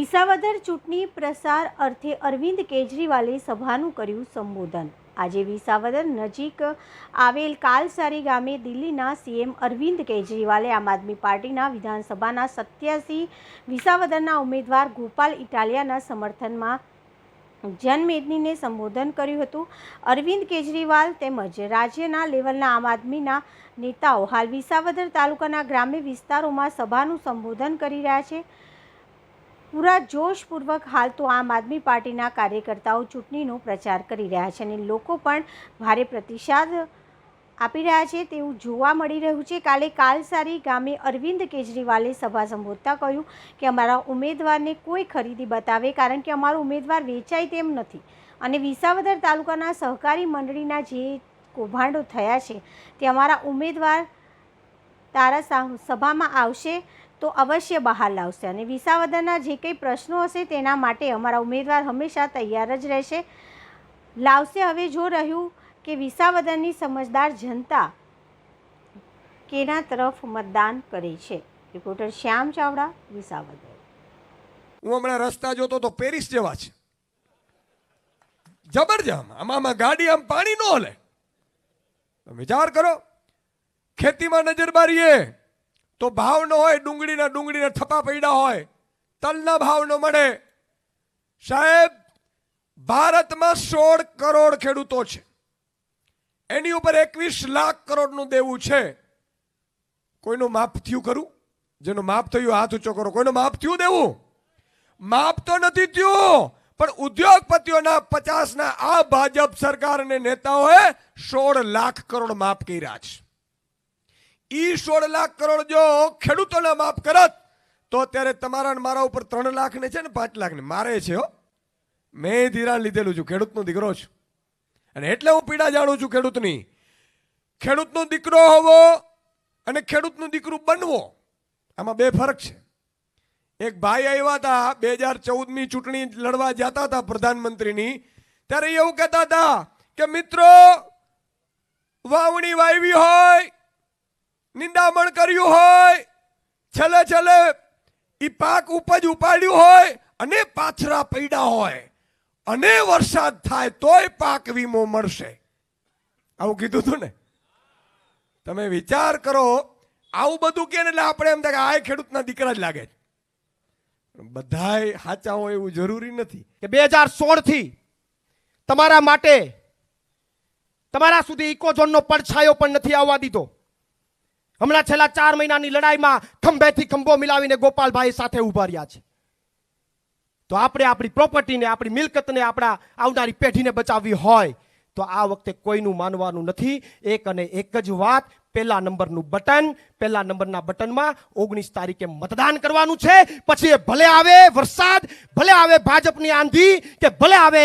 વિસાવદર ચૂંટણી પ્રસાર અર્થે અરવિંદ કેજરીવાલે સભાનું કર્યું સંબોધન. આજે વિસાવદર નજીક આવેલ કાલસારી ગામે દિલ્હીના સીએમ અરવિંદ કેજરીવાલે આમ આદમી પાર્ટીના વિધાનસભાના સત્યાસી, વિસાવદરના ઉમેદવાર ગોપાલ ઇટાલિયાના સમર્થનમાં જનમેદનીને સંબોધન કર્યું હતું. અરવિંદ કેજરીવાલ તેમજ રાજ્યના લેવલના આમ આદમીના નેતાઓ હાલ વિસાવદર તાલુકાના ગ્રામ્ય વિસ્તારોમાં સભાનું સંબોધન કરી રહ્યા છે. પૂરા જોશપૂર્વક હાલ તો આમ આદમી પાર્ટીના કાર્યકર્તાઓ ચૂંટણીનો પ્રચાર કરી રહ્યા છે અને લોકો પણ ભારે પ્રતિસાદ આપી રહ્યા છે તેવું જોવા મળી રહ્યું છે. કાલે કાલસારી ગામે અરવિંદ કેજરીવાલે સભા સંબોધતા કહ્યું કે અમારા ઉમેદવારને કોઈ ખરીદી બતાવે કારણ કે અમારો ઉમેદવાર વેચાય તેમ નથી. અને વિસાવદર તાલુકાના સહકારી મંડળીના જે કૌભાંડો થયા છે તે અમારા ઉમેદવાર તારા સભામાં આવશે તો અવશ્ય બહાર લાવશે. અને વિસાવદરના જે કંઈ પ્રશ્નો હશે તેના માટે અમારા ઉમેદવાર હંમેશા તૈયાર જ રહેશે. લાવશે હવે જો રહ્યું કે વિસાવદરની સમજદાર જનતા કેના તરફ મતદાન કરે છે. રિપોર્ટર શ્યામ ચાવડા, વિસાવદર. હું હમણાં રસ્તા જોતો તો પેરિસ જેવા છે. જબરજમ આમાં આમાં ગાડી આમ પાણી ન હલે. વિચાર કરો. ખેતીમાં નજર મારીએ તો ભાવ ન હોય ડુંગળીના ડુંગળીના થપા પડ્યા હોય, તલના ભાવ ન મળે. સાહેબ, ભારતમાં સોળ કરોડ ખેડૂતો છે. એની ઉપર એકવીસ લાખ કરોડનું દેવું છે. કોઈનું માપ થયું ખરું? જેનું માપ થયું, હાથ ઊંચો કરો. કોઈનું માપ થયું દેવું? માપ તો નથી થયું, પણ ઉદ્યોગપતિઓના પચાસના આ ભાજપ સરકાર અને નેતાઓએ સોળ લાખ કરોડ માપ કર્યા છે. ઈ સોળ લાખ કરોડ જો ખેડૂતોને માફ કરત, તો અત્યારે તમારા મારા ઉપર ત્રણ લાખ ને છે ને પાંચ લાખ ને મારે છે હો. મેં ધિરાણ લીધેલું છું, ખેડૂતનો દીકરો છું. અને એટલે હું પીડા જાણું છું ખેડૂતની. ખેડૂતનો દીકરો હોવો અને ખેડૂતનું દીકરું બનવો, આમાં બે ફરક છે. એક ભાઈ આવ્યા હતા બે હજાર ચૌદની ચૂંટણી લડવા જતા હતા પ્રધાનમંત્રીની, ત્યારે એવું કહેતા હતા કે, મિત્રો, વાવણી વાવી હોય નિંદામણ કર્યું હોય, છેલ્લે છેલ્લે એ પાક ઉપજ ઉપાડ્યું હોય, અને પાછરા પડ્યા હોય, અને વરસાદ થાય તોય પાક વીમો મળશે. આવું કીધું હતું ને? તમે વિચાર કરો, આવું બધું કે એટલે આપણે એમ થાય આ ખેડૂતના દીકરા જ લાગે બધાય સાચા હોય એવું જરૂરી નથી. કે બે હજાર સોળથી તમારા માટે, તમારા સુધી ઇકોઝોનનો પડછાયો પણ નથી આવવા દીધો. હમણાં છેલ્લા ચાર મહિનાની લડાઈમાં ખંભેથી ખંભો મિલાવીને ગોપાલભાઈ સાથે ઊભા રહ્યા છે. તો આપણે આપણી પ્રોપર્ટીને, આપણી મિલકતને આપણા આવનારી પેઢીને બચાવવી હોય તો આ વખતે કોઈનું માનવાનું નથી. એક અને એક જ વાત, પહેલા નંબરનું બટન, પહેલા નંબરના બટનમાં ઓગણીસ તારીખે મતદાન કરવાનું છે. પછી ભલે આવે વરસાદ, ભલે આવે ભાજપની આંધી કે ભલે આવે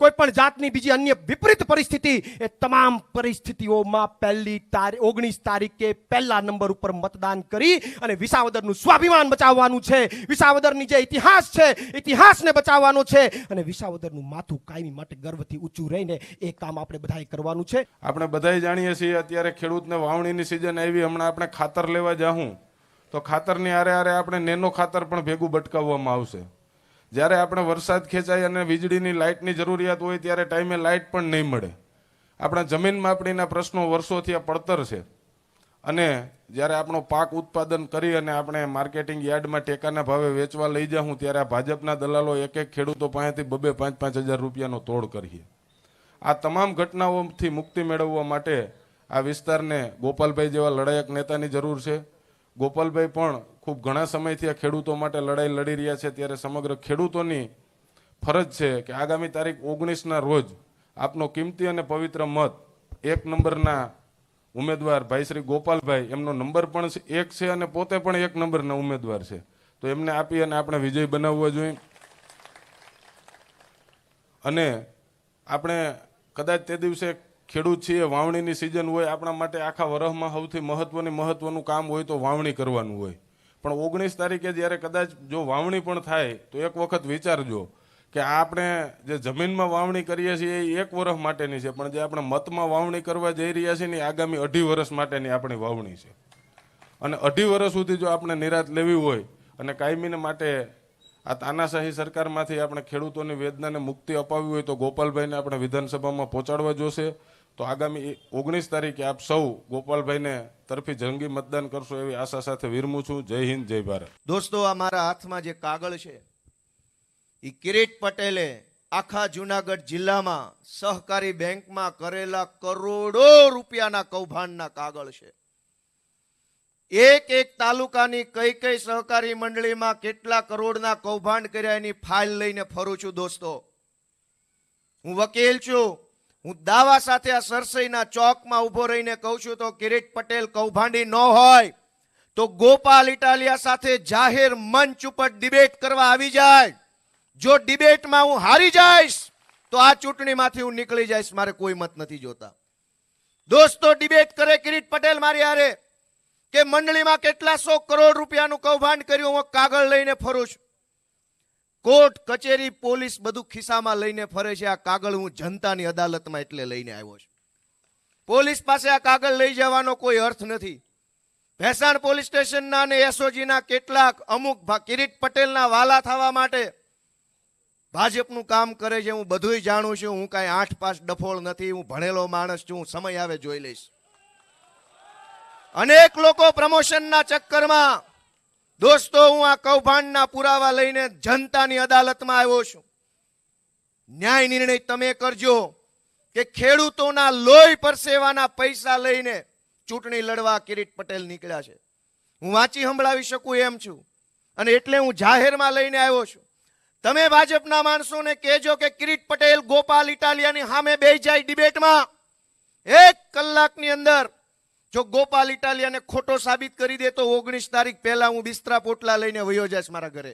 કોઈ પણ જાતની બીજી અન્ય વિપરીત પરિસ્થિતિ, એ તમામ પરિસ્થિતિઓમાં પહેલી તારીખ ઓગણીસ તારીખે પહેલા નંબર ઉપર મતદાન કરી અને વિસાવદરનું સ્વાભિમાન બચાવવાનું છે. વિસાવદરની જે ઇતિહાસ છે, ઇતિહાસને બચાવવાનો છે અને વિસાવદરનું માથું કાયમી માટે ગર્વથી ઊંચું રહીને એ કામ આપણે બધાએ કરવાનું છે. આપણે બધાય જાણીએ છીએ અત્યારે ખેડૂતને વાવણીની સિઝન આવી, હમણાં આપણે ખાતર લેવા જાઉં તો ખાતરની આરે આરે આપણે નેનો ખાતર પણ ભેગું બટકાવવામાં આવશે. જ્યારે આપણે વરસાદ ખેંચાય અને વીજળીની લાઇટની જરૂરિયાત હોય ત્યારે ટાઈમે લાઇટ પણ નહીં મળે. આપણા જમીન માપણીના પ્રશ્નો વર્ષોથી આ પડતર છે. અને જ્યારે આપણો પાક ઉત્પાદન કરી અને આપણે માર્કેટિંગ યાર્ડમાં ટેકાના ભાવે વેચવા લઈ જાઉં ત્યારે ભાજપના દલાલો એક એક ખેડૂતો પાસેથી બબે પાંચ પાંચ હજાર રૂપિયાનો તોડ કરીએ. આ તમામ ઘટનાઓથી મુક્તિ મેળવવા માટે આ વિસ્તારને ગોપાલભાઈ જેવા લડાયક નેતાની જરૂર છે. ગોપાલભાઈ પણ ખૂબ ઘણા સમયથી આ ખેડૂતો માટે લડાઈ લડી રહ્યા છે, ત્યારે સમગ્ર ખેડૂતોની ફરજ છે કે આગામી તારીખ ઓગણીસના રોજ આપનો કિંમતી અને પવિત્ર મત એક નંબરના ઉમેદવાર ભાઈ શ્રી ગોપાલભાઈ, એમનો નંબર પણ એક છે અને પોતે પણ એક નંબરના ઉમેદવાર છે. તો એમને આપી અને આપણે વિજય બનાવવો જોઈએ. અને આપણે કદાચ તે દિવસે ખેડૂત છીએ, વાવણીની સિઝન હોય, આપણા માટે આખા વરહમાં સૌથી મહત્વની, મહત્વનું કામ હોય તો વાવણી કરવાનું હોય. પણ ઓગણીસ તારીખે જ્યારે કદાચ જો વાવણી પણ થાય, તો એક વખત વિચારજો કે આપણે જે જમીનમાં વાવણી કરીએ છીએ એ એક વર્ષ માટેની છે, પણ જે આપણે મતમાં વાવણી કરવા જઈ રહ્યા છીએ ને આગામી અઢી વર્ષ માટેની આપણી વાવણી છે. અને અઢી વર્ષ સુધી જો આપણે નિરાત લેવી હોય અને કાયમીને માટે આ તાનાશાહી સરકારમાંથી આપણે ખેડૂતોની વેદનાને મુક્તિ અપાવવી હોય તો ગોપાલભાઈને આપણે વિધાનસભામાં પહોંચાડવા જોશે. તો આગામી ઓગણીસ તારીખે આપ સૌ ગોપાલભાઈને તરફી જંગી મતદાન કરશો એવી આશા સાથે વિરમું છું. જય હિન્દ, જય ભારત. દોસ્તો, આ મારા હાથમાં જે કાગળ છે એ કિરીટ પટેલે આખા જુનાગઢ જિલ્લામાં સહકારી બેંકમાં કરેલા કરોડો રૂપિયાના કૌભાંડના કાગળ છે. એક એક તાલુકાની કઈ કઈ સહકારી મંડળીમાં કેટલા કરોડના કૌભાંડ કર્યા એની ફાઇલ લઈને ફરું છું દોસ્તો. હું વકીલ છું. હું દાવા સાથે આ સરસઈના ચોકમાં ઊભો રહીને કહું છું, તો કિરીટ પટેલ કૌભાંડી ન હોય, તો ગોપાલ ઇટાલિયા સાથે જાહેર મંચ ઉપર ડિબેટ કરવા આવી જાય. જો ડિબેટમાં હું હારી જઈશ, તો આ ચૂંટણીમાંથી હું નીકળી જઈશ, મારે કોઈ મત નથી જોતા. દોસ્તો, ડિબેટ કરે કિરીટ પટેલ મારી હારે, કે મંડળીમાં કેટલા સો કરોડ રૂપિયાનું કૌભાંડ કર્યું, હું કાગળ લઈને ફરું છું. કોર્ટ, કચેરી, પોલીસ બધું ખિસ્સામાં લઈને ફરે છે. આ કાગળ હું જનતાની અદાલતમાં એટલે લઈને આવ્યો છું. પોલીસ પાસે આ કાગળ લઈ જવાનો કોઈ અર્થ નથી. ભેસાણ પોલીસ સ્ટેશનના અને એસઓજીના કેટલાક અમુક કિરીટ પટેલના વાલા થવા માટે ભાજપનું કામ કરે છે. હું બધુંય જાણું છું. હું કાંઈ આઠ પાસ ડફોળ નથી. હું ભણેલો માણસ છું. સમય આવે જોઈ લઈશ. અનેક લોકો પ્રમોશનના ચક્કરમાં દોસ્તો, હું આ કૌભાંડના પુરાવા લઈને જનતાની અદાલતમાં આવ્યો છું. ન્યાય નિર્ણય તમે કરજો કે ખેડૂતોના લોહી પરસેવાના પૈસા લઈને ચૂંટણી લડવા કિરીટ પટેલ નીકળ્યા છે. હું વાંચી સંભળાવી શકું એમ છું અને એટલે હું જાહેરમાં લઈને આવ્યો છું. તમે ભાજપના માણસોને કહેજો કે કિરીટ પટેલ ગોપાલ ઇટાલિયાની સામે બે જાય ડિબેટમાં. એક કલાકની અંદર જો ગોપાલ ઇટાલિયાને ખોટો સાબિત કરી દે તો ઓગણીસ તારીખ પહેલા હું બિસ્તરા પોટલા લઈને વયો જઈશ મારા ઘરે.